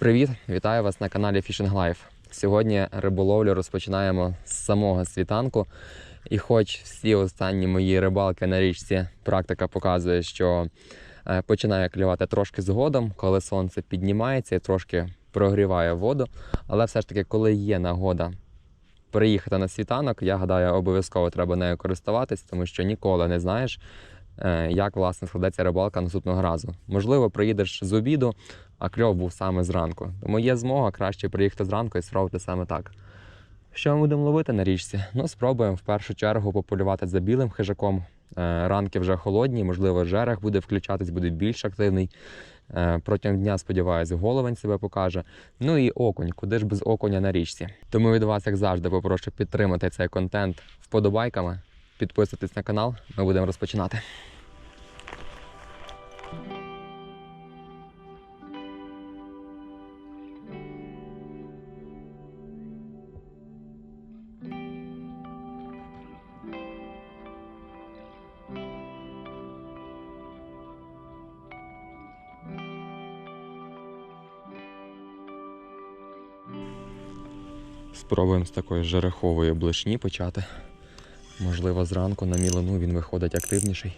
Привіт, вітаю вас на каналі Fishing Life. Сьогодні риболовлю розпочинаємо з самого світанку. І хоч всі останні мої рибалки на річці практика показує, що е, починає клювати трошки згодом, коли сонце піднімається і трошки прогріває воду. Але все ж таки, коли є нагода приїхати на світанок, я гадаю, обов'язково треба нею користуватись, тому що ніколи не знаєш, е, як власне складеться рибалка наступного разу. Можливо, приїдеш з обіду, а кльов був саме зранку. Тому є змога краще приїхати зранку і спробувати саме так. Що ми будемо ловити на річці? Ну, спробуємо в першу чергу пополювати за білим хижаком. Е, Ранки вже холодні, можливо, жерех буде включатись, буде більш активний. Е, Протягом дня, сподіваюся, головень себе покаже. Ну і окунь, куди ж без окуня на річці. Тому від вас, як завжди, попрошу підтримати цей контент вподобайками, підписуйтесь на канал, ми будемо розпочинати. Спробуємо з такої жерехової блишні почати. Можливо, зранку на мілину він виходить активніший.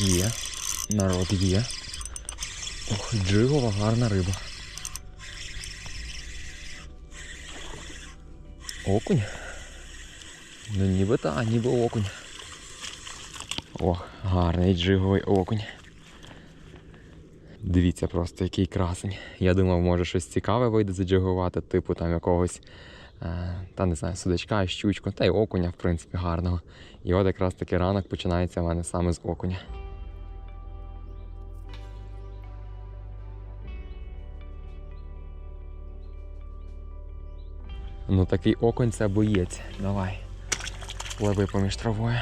Є. Народ є. Ох, джигова гарна риба. Окунь? Ну ніби та, ніби окунь. Ох, гарний джиговий окунь. Дивіться просто, який красень. Я думав, може щось цікаве вийде заджигувати, типу там якогось, е, та не знаю, судачка, щучку, та й окуня, в принципі, гарного. І от якраз таки ранок починається в мене саме з окуня. Ну такий оконця боєць. Давай. Пливи поміж травою.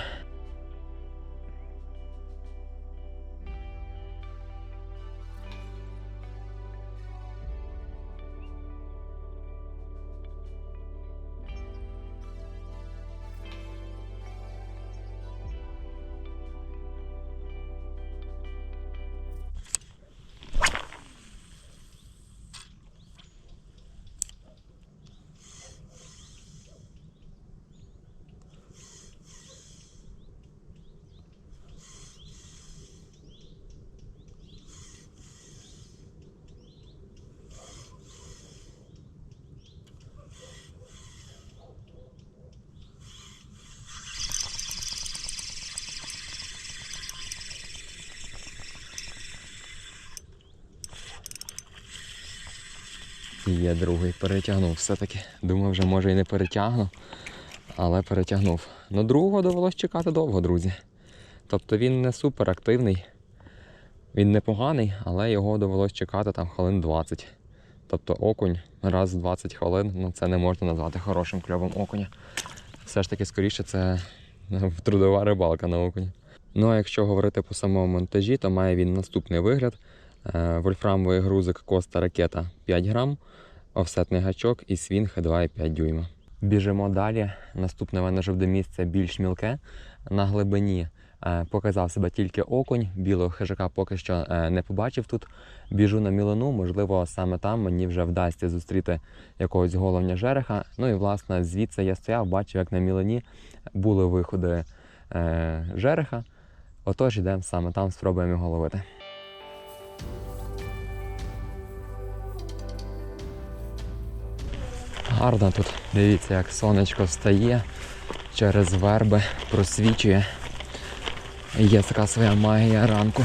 Є другий, перетягнув все-таки. Думав, вже може і не перетягну, але перетягнув. Ну другого довелось чекати довго, друзі. Тобто він не супер активний, він непоганий, але його довелось чекати там хвилин 20. Тобто окунь раз в 20 хвилин, ну це не можна назвати хорошим кльовом окуня. Все ж таки, скоріше, це трудова рибалка на окуні. Ну а якщо говорити по самому монтажі, то має він наступний вигляд. Е, Вольфрамовий грузик Коста Ракета 5 грам, офсетний гачок і свінг 2,5 дюйма. Біжимо далі. Наступне в мене жовте місце більш мілке. На глибині е, показав себе тільки окунь, білого хижака поки що е, не побачив тут. Біжу на мілину, можливо, саме там мені вже вдасться зустріти якогось головня жереха. Ну і власне звідси я стояв, бачив, як на мілині були виходи е, жереха. Отож, йдемо саме там, спробуємо його ловити. Гарно тут. Дивіться, як сонечко встає через верби, просвічує. Є така своя магія ранку.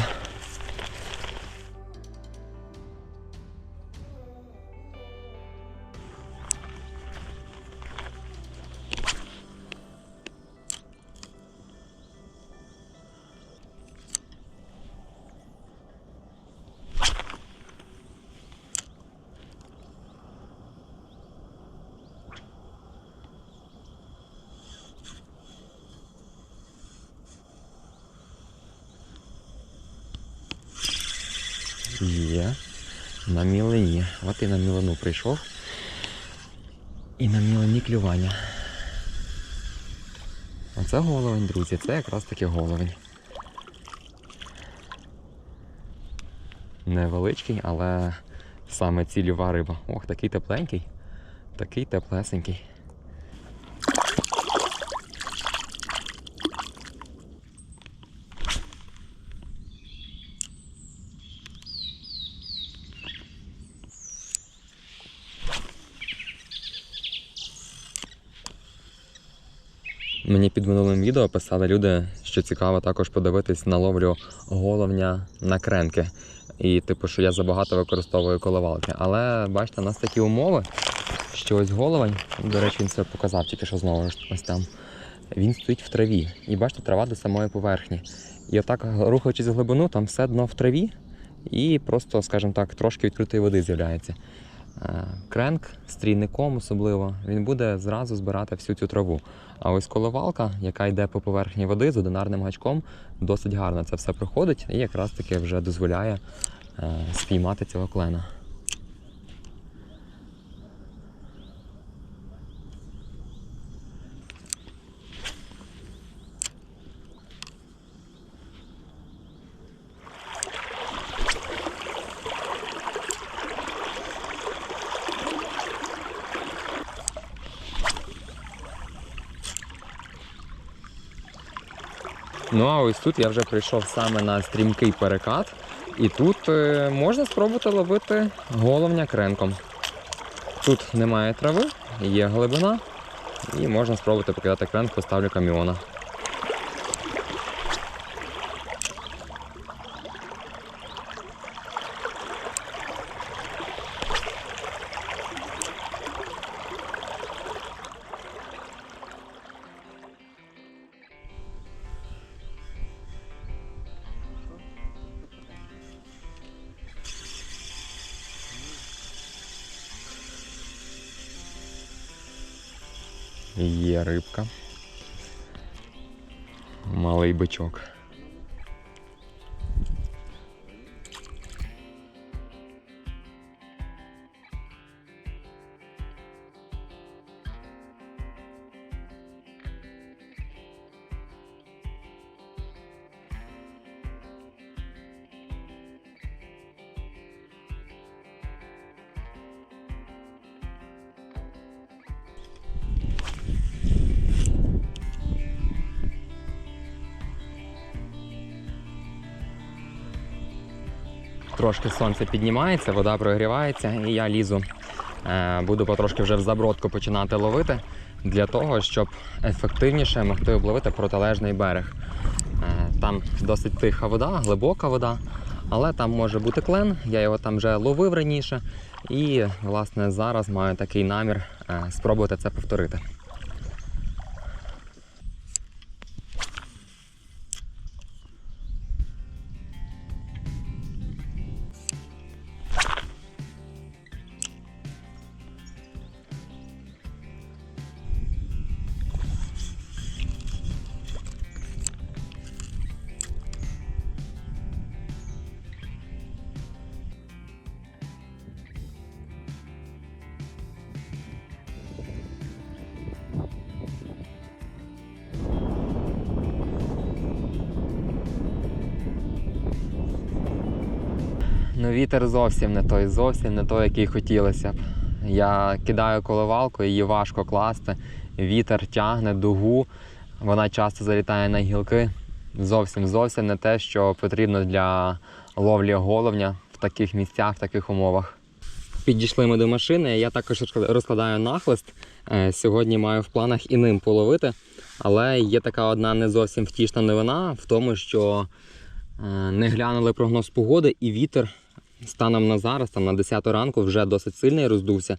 І на мілені клювання. Оце головень, друзі, це якраз таки головень. Невеличкий, але саме цільова риба. Ох, такий тепленький, такий теплесенький. Мені під минулим відео писали люди, що цікаво також подивитись на ловлю головня на кренки. І типу, що я забагато використовую коливалки. Але бачите, у нас такі умови, що ось головень, до речі, він це показав тільки що знову ж ось там. Він стоїть в траві. І бачите, трава до самої поверхні. І отак, рухаючись в глибину, там все дно в траві, і просто, скажімо так, трошки відкритої води з'являється. Е, Кренк з трійником особливо, він буде зразу збирати всю цю траву. А ось коливалка, яка йде по поверхні води з одинарним гачком, досить гарно це все проходить і якраз таки вже дозволяє е, спіймати цього клена. Ну а ось тут я вже прийшов саме на стрімкий перекат, і тут е, можна спробувати ловити головня кренком. Тут немає трави, є глибина, і можна спробувати покидати кренк, поставлю каміона. Малий Трошки сонце піднімається, вода прогрівається, і я лізу. Е, Буду потрошки вже в забродку починати ловити для того, щоб ефективніше могти обловити протилежний берег. Е, Там досить тиха вода, глибока вода, але там може бути клен. Я його там вже ловив раніше. І, власне, зараз маю такий намір е, спробувати це повторити. Вітер зовсім не той, зовсім не той, який хотілося б. Я кидаю коливалку, її важко класти. Вітер тягне дугу, вона часто залітає на гілки. Зовсім зовсім не те, що потрібно для ловлі головня в таких місцях, в таких умовах. Підійшли ми до машини. Я також розкладаю нахлист. Е, Сьогодні маю в планах і ним половити. Але є така одна не зовсім втішна новина в тому, що е, не глянули прогноз погоди і вітер станом на зараз, там на 10 ранку, вже досить сильний роздувся.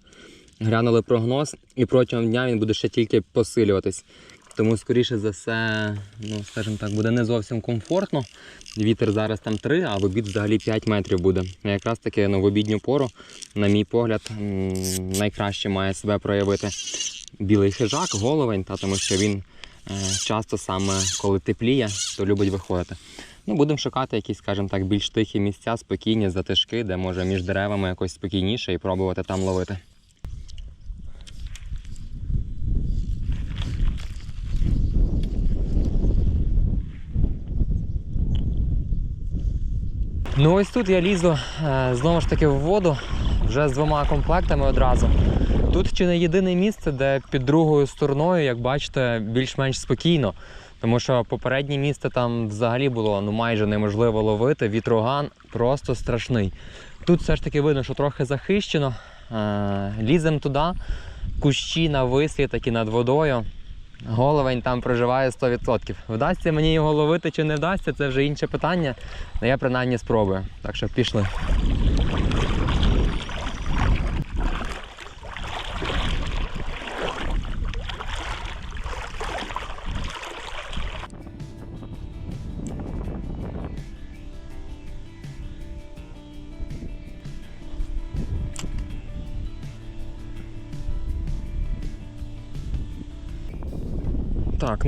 Глянули прогноз, і протягом дня він буде ще тільки посилюватись. Тому, скоріше за все, ну, скажімо так, буде не зовсім комфортно. Вітер зараз там 3, а в обід взагалі 5 метрів буде. Якраз таки ну, в обідню пору, на мій погляд, найкраще має себе проявити білий хижак, головень, та, тому що він е, часто саме коли тепліє, то любить виходити. Ну, будемо шукати якісь, скажімо так, більш тихі місця, спокійні затишки, де може між деревами якось спокійніше і пробувати там ловити. Ну ось тут я лізу е, знову ж таки в воду вже з двома комплектами одразу. Тут чи не єдине місце, де під другою стороною, як бачите, більш-менш спокійно. Тому що попереднє місце там взагалі було ну майже неможливо ловити. Вітроган просто страшний. Тут все ж таки видно, що трохи захищено. Е, Ліземо туди, кущі навислі такі над водою. Головень там проживає 100%. Вдасться мені його ловити чи не вдасться, це вже інше питання. Але я принаймні спробую. Так що пішли.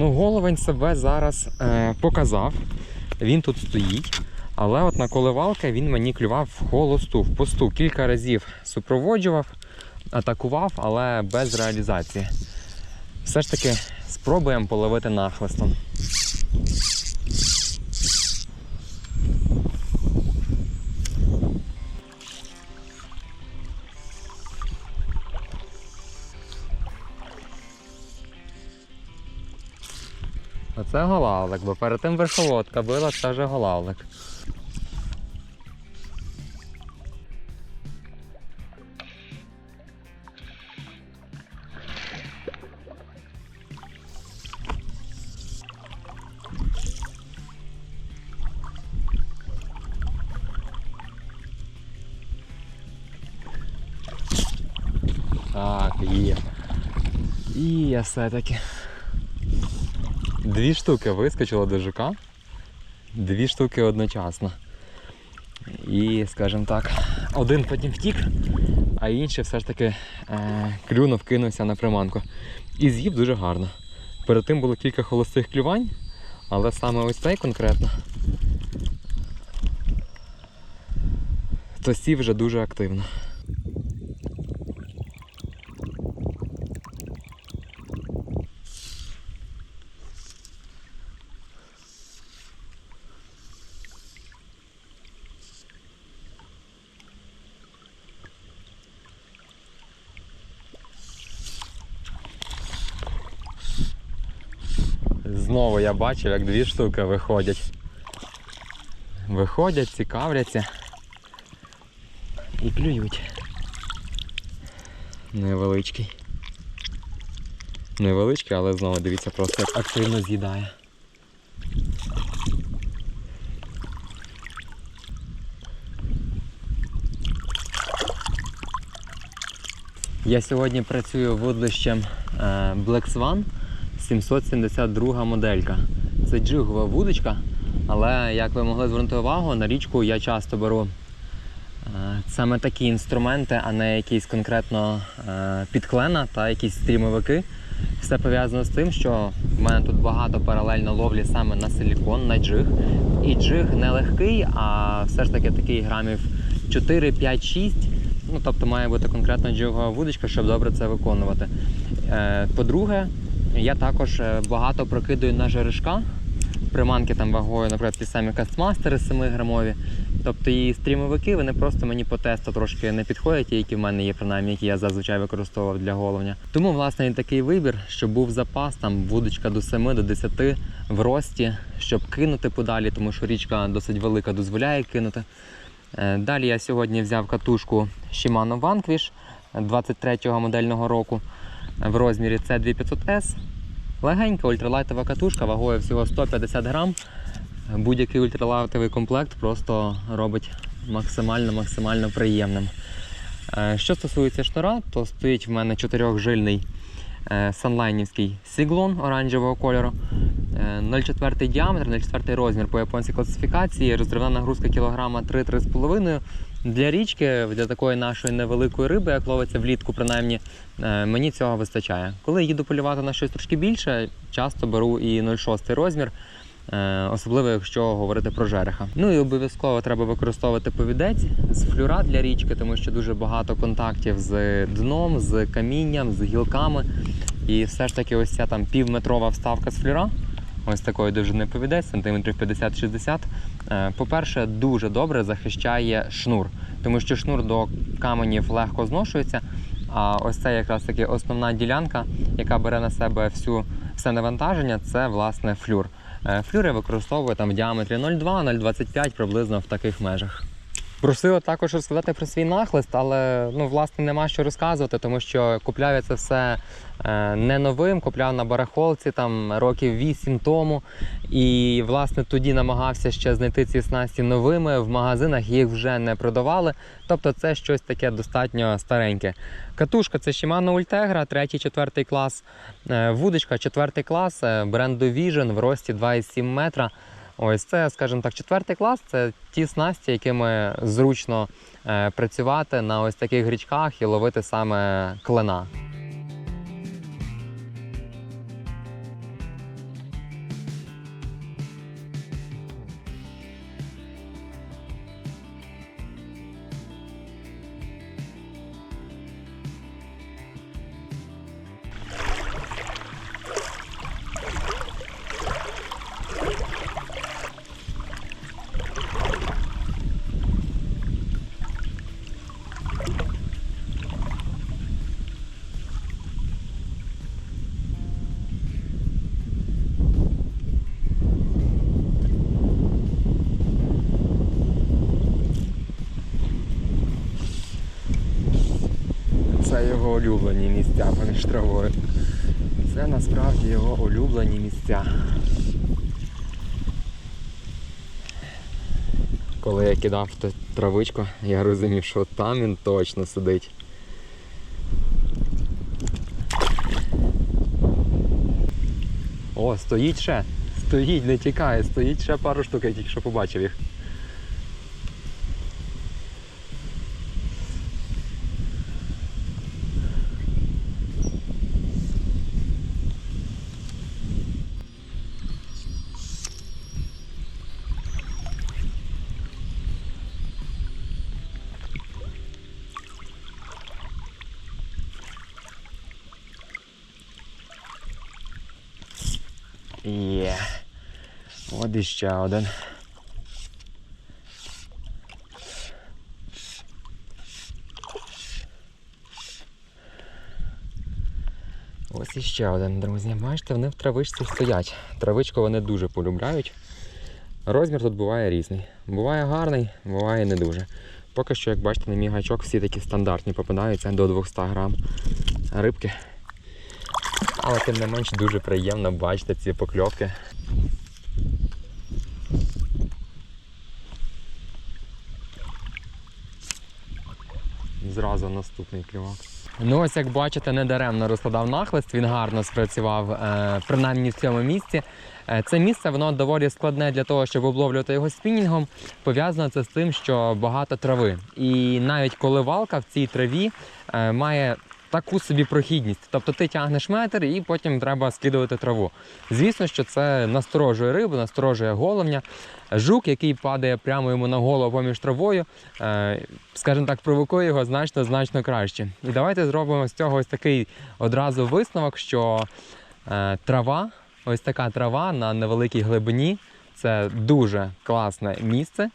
Ну головень себе зараз е, показав. Він тут стоїть. Але от на коливалки він мені клював в холосту, в посту. Кілька разів супроводжував, атакував, але без реалізації. Все ж таки спробуємо половити нахлистом. Оце голавлик, бо перед тим верховодка била, це вже голавлик. Так, є. Є все-таки. Дві штуки вискочило до жука. Дві штуки одночасно. І, скажімо так, один потім втік, а інший все ж таки е, клюнув, кинувся на приманку. І з'їв дуже гарно. Перед тим було кілька холостих клювань, але саме ось цей конкретно. То сів вже дуже активно. Знову я бачив, як дві штуки виходять. Виходять, цікавляться і клюють. Невеличкий. Невеличкий, але знову дивіться, просто як активно з'їдає. Я сьогодні працюю вудлищем е, Black Swan 772 моделька. Це джигова вудочка, але як ви могли звернути увагу, на річку я часто беру е, саме такі інструменти, а не якісь конкретно е, підклена та якісь стрімовики. Все пов'язано з тим, що в мене тут багато паралельно ловлі саме на силікон, на джиг. І джиг не легкий, а все ж таки такий грамів 4, 5, 6. Ну, тобто має бути конкретно джигова вудочка, щоб добре це виконувати. Е, По-друге, я також е, багато прокидаю на жерешка. Приманки там вагою, наприклад, ті самі кастмастери 7 грамові. Тобто і стрімовики вони просто мені по тесту трошки не підходять, ті, які в мене є, принаймні, які я зазвичай використовував для головня. Тому, власне, і такий вибір, щоб був запас, там вудочка до 7 до 10 в рості, щоб кинути подалі, тому що річка досить велика, дозволяє кинути. Е, Далі я сьогодні взяв катушку Shimano Vanquish 23-го модельного року в розмірі C2500S. Легенька ультралайтова катушка, вагою всього 150 грам. Будь-який ультралайтовий комплект просто робить максимально-максимально приємним. Е, Що стосується шнура, то стоїть в мене чотирьохжильний санлайнівський сіглон оранжевого кольору. Е, 0,4 діаметр, 0,4 розмір по японській класифікації, розривна нагрузка кілограма 3-3,5. Для річки, для такої нашої невеликої риби, як ловиться влітку, принаймні, е, мені цього вистачає. Коли їду полювати на щось трошки більше, часто беру і 0,6 розмір. Е, Особливо, якщо говорити про жереха. Ну і обов'язково треба використовувати повідець з флюра для річки, тому що дуже багато контактів з дном, з камінням, з гілками. І все ж таки, ось ця там півметрова вставка з флюра, ось такої довжини повідець, сантиметрів 50-60. е, По-перше, дуже добре захищає шнур, тому що шнур до каменів легко зношується. А ось це якраз таки основна ділянка, яка бере на себе всю все навантаження, це власне флюр. Е, використовує я використовую там в діаметрі 0,2-0,25 приблизно в таких межах. Просили також розказати про свій нахлист, але ну, власне нема що розказувати, тому що купляю я це все е, не новим, купляв на барахолці там років 8 тому. І власне тоді намагався ще знайти ці снасті новими. В магазинах їх вже не продавали. Тобто це щось таке достатньо стареньке. Катушка це Shimano Ultegra, 3-4 клас. Е, Вудочка 4 клас е, бренду Vision в рості 2,7 метра. Ось це, скажімо так, четвертий клас це ті снасті, якими зручно е, працювати на ось таких річках і ловити саме клена. Улюблені місця поміж травою. Це насправді його улюблені місця. Коли я кидав травичку, я розумів, що там він точно сидить. О, стоїть ще. Стоїть, не тікає, стоїть ще пару штук, я тільки що побачив їх. Є. Іще один. Ось іще один, друзі. Бачите, вони в травичці стоять. Травичку вони дуже полюбляють. Розмір тут буває різний. Буває гарний, буває не дуже. Поки що, як бачите, на мій гачок всі такі стандартні попадаються до 200 грам рибки. Але тим не менш дуже приємно бачити ці покльовки. Зразу наступний клювак. Ну ось як бачите, недаремно розкладав нахлист, він гарно спрацював, е, принаймні в цьому місці. Е, Це місце воно доволі складне для того, щоб обловлювати його спінінгом. Пов'язано це з тим, що багато трави. І навіть коли валка в цій траві е, має таку собі прохідність. Тобто ти тягнеш метр і потім треба скидувати траву. Звісно, що це насторожує рибу, насторожує головня. Жук, який падає прямо йому на голову поміж травою, е, скажімо так, провокує його значно значно краще. І давайте зробимо з цього ось такий одразу висновок, що е, трава, ось така трава на невеликій глибині це дуже класне місце.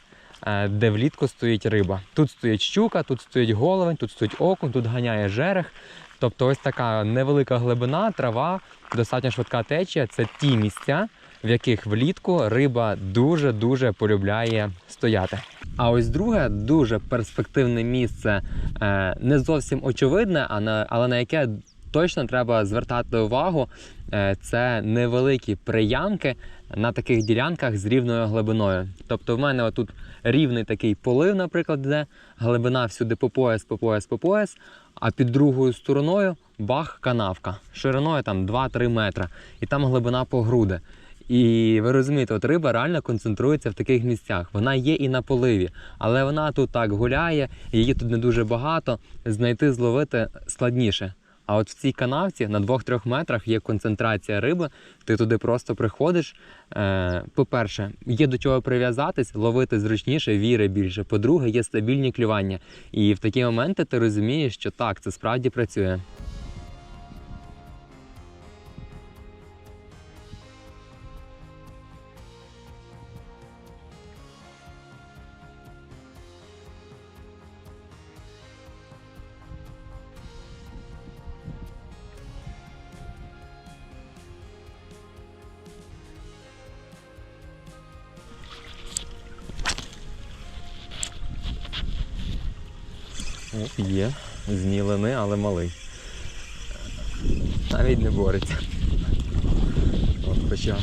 Е, Де влітку стоїть риба. Тут стоїть щука, тут стоїть головень, тут стоїть окунь, тут ганяє жерех. Тобто ось така невелика глибина, трава, достатньо швидка течія це ті місця, в яких влітку риба дуже-дуже полюбляє стояти. А ось друге дуже перспективне місце, е, не зовсім очевидне, але на яке точно треба звертати увагу. е, Це невеликі приямки на таких ділянках з рівною глибиною. Тобто, в мене отут рівний такий полив, наприклад, де глибина всюди по пояс, по пояс, по пояс, а під другою стороною бах канавка шириною там 2-3 метра, і там глибина по груди. І ви розумієте, от риба реально концентрується в таких місцях. Вона є і на поливі, але вона тут так гуляє, її тут не дуже багато. Знайти, зловити складніше. А от в цій канавці на 2-3 метрах є концентрація риби. Ти туди просто приходиш. Е, по-перше, є до чого прив'язатись, ловити зручніше, віри більше. По-друге, є стабільні клювання. І в такі моменти ти розумієш, що так, це справді працює. Є. Знілини, але малий. Навіть не бореться. От почав.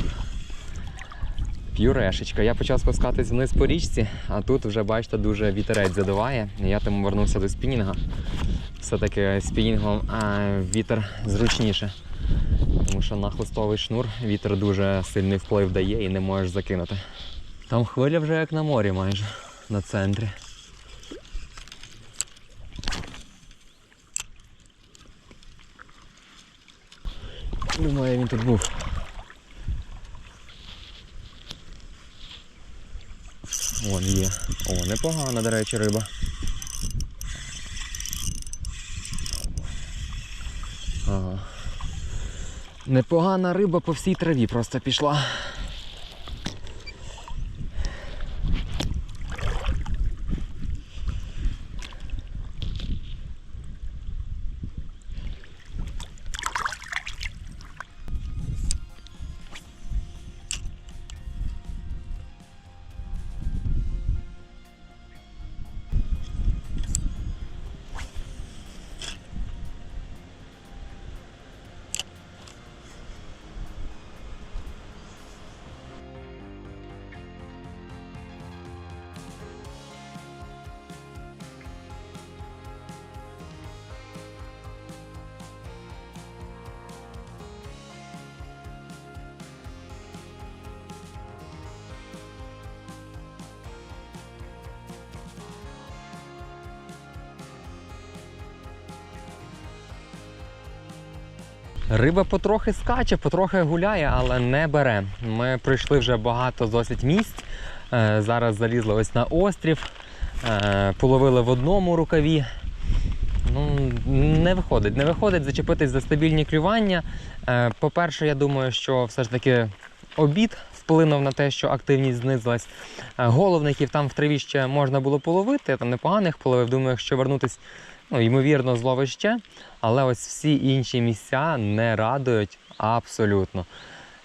П'юрешечка. Я почав спускатись вниз по річці, а тут вже, бачите, дуже вітерець задуває. Я тому вернувся до спінінга. Все-таки спінінгом вітер зручніше. Тому що на хлистовий шнур вітер дуже сильний вплив дає і не можеш закинути. Там хвиля вже як на морі майже на центрі. Думаю, він тут був. Вон є. О, непогана, до речі, риба. Ага. Непогана риба по всій траві просто пішла. Риба потрохи скаче, потрохи гуляє, але не бере. Ми пройшли вже багато досить місць. Е, Зараз залізли ось на острів, е, половили в одному рукаві. Ну, не виходить. Не виходить зачепитись за стабільні клювання. Е, По-перше, я думаю, що все ж таки обід вплинув на те, що активність знизилась. Головників там в траві ще можна було половити, я там непоганих половив. Думаю, якщо вернутись, ну, ймовірно, зловиш ще. Але ось всі інші місця не радують абсолютно.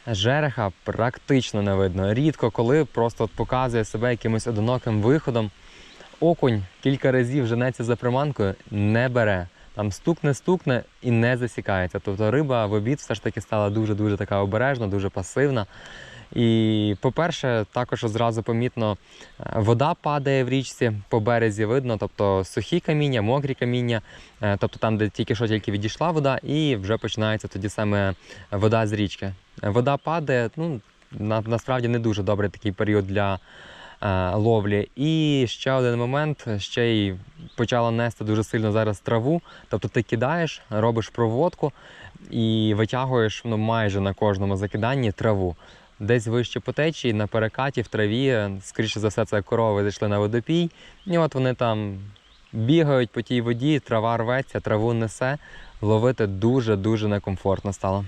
Жереха практично не видно. Рідко коли просто от показує себе якимось одиноким виходом. Окунь кілька разів женеться за приманкою, не бере. Там стукне-стукне і не засікається. Тобто риба в обід все ж таки стала дуже-дуже така обережна, дуже пасивна. І, по-перше, також одразу помітно, е, вода падає в річці, по березі видно, тобто сухі каміння, мокрі каміння, е, тобто там, де тільки що тільки відійшла вода, і вже починається тоді саме вода з річки. Вода падає, ну, на, насправді не дуже добрий такий період для е, ловлі. І ще один момент, ще й почала нести дуже сильно зараз траву. Тобто ти кидаєш, робиш проводку і витягуєш ну, майже на кожному закиданні траву. Десь вище по течії, на перекаті в траві, скоріше за все, це корови зайшли на водопій. І от вони там бігають по тій воді, трава рветься, траву несе. Ловити дуже-дуже некомфортно стало.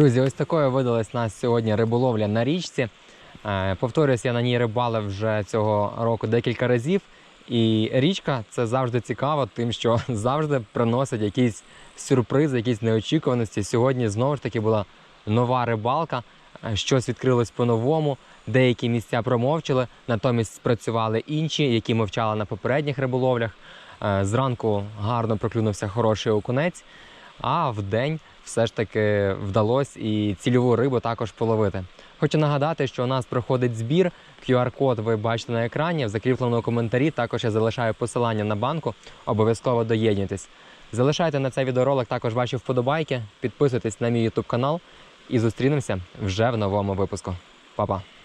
Друзі, ось такою видалась нас сьогодні риболовля на річці. Е, Повторюсь, я на ній рибалив вже цього року декілька разів. І річка це завжди цікаво, тим, що завжди приносить якісь сюрпризи, якісь неочікуваності. Сьогодні знову ж таки була нова рибалка, е, щось відкрилось по-новому. Деякі місця промовчали, натомість спрацювали інші, які мовчали на попередніх риболовлях. Е, Зранку гарно проклюнувся хороший окунець, а в день все ж таки вдалося і цільову рибу також половити. Хочу нагадати, що у нас проходить збір. QR-код ви бачите на екрані. В закріпленому коментарі також я залишаю посилання на банку. Обов'язково доєднуйтесь. Залишайте на цей відеоролик також ваші вподобайки, підписуйтесь на мій YouTube канал і зустрінемося вже в новому випуску. Па-па!